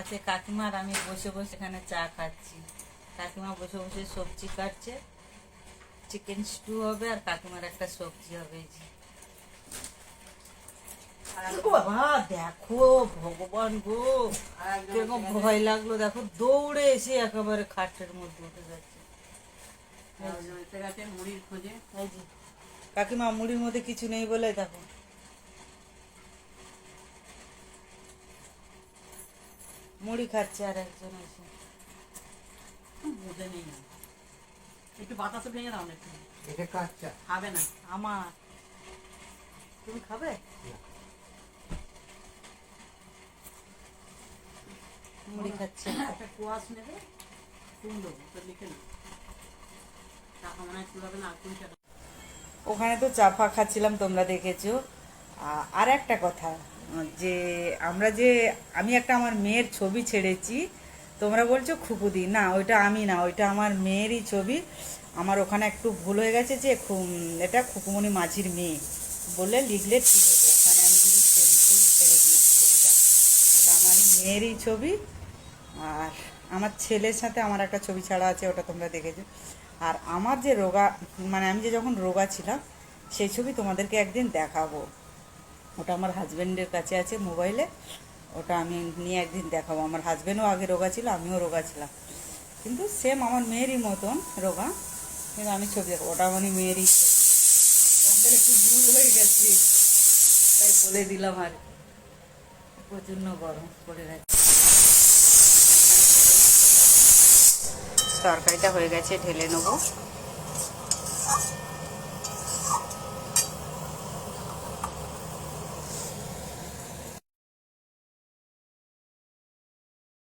আছে কাকিমার আমি বসে বসে এখানে চা খাচ্ছি। কাকিমা বসে বসে সবজি কাটছে। চিকেন স্টু হবে আর কাকিমার একটা সবজি হবে বাবা দেখো ভগবান গো। কীরকম ভয় লাগল? দেখো দৌড়ে এসে একেবারে খাটের মধ্যে উঠে যাচ্ছে। মুড়ির খোঁজে। কাকিমা মুড়ির মধ্যে কিছু নেই বলে দেখো। মুড়ি খাচ্ছে আর একজন এসে। বুঝে নেই একটু বাতাসে ভেঙে দাও না একটু। এটা কাঁচা। খাবে না। আমার। তুমি খাবে? মুড়ি খাচ্ছে। একটা কোয়াশ নেবে চুন তো লিখে না টাকা মনে হয় চুলাবে না কুড়ি টাকা ওখানে তো চা ফা খাচ্ছিলাম তোমরা দেখেছ। আর একটা কথা। যে আমরা যে, আমি একটা আমার মেয়ের ছবি ছেড়েছি, তোমরা বলছো খুকুদি, না, ওইটা আমি না, ওইটা আমার মেয়েরই ছবি। আমার ওখানে একটু ভুল হয়ে গেছে যে এটা খুকুমণি মাঝির মেয়ে। বললে লিখলে ঠিক হতো, ওখানে আমি কিন্তু ছেড়ে দিয়েছি ছবিটা। এটা আমার মেয়েরই ছবি। আর আমার ছেলের সাথে আমার একটা ছবি ছাড়া আছে, ওটা তোমরা দেখেছ। আর আমার যে রোগা মানে আমি যে যখন রোগা ছিলাম, সেই ছবি তোমাদেরকে একদিন দেখাবো। ওটা আমার হাজব্যান্ডের কাছে আছে মোবাইলে ওটা আমি নিয়ে একদিন দেখাবো। আমার হাজব্যান্ডও আগে রোগা ছিল, আমিও রোগা ছিলাম। কিন্তু সেম আমার মেয়েরই মতন রোগা। কিন্তু আমি ছবি দেখাবো। ওটা আমার মেয়েরই ছবি। তোমাদের একটু ভুল হয়ে গেছে। তাই বলে দিলাম আর। প্রচণ্ড গরম পড়ে গেছে। তরকারিটা হয়ে গেছে, ঢেলে নেব।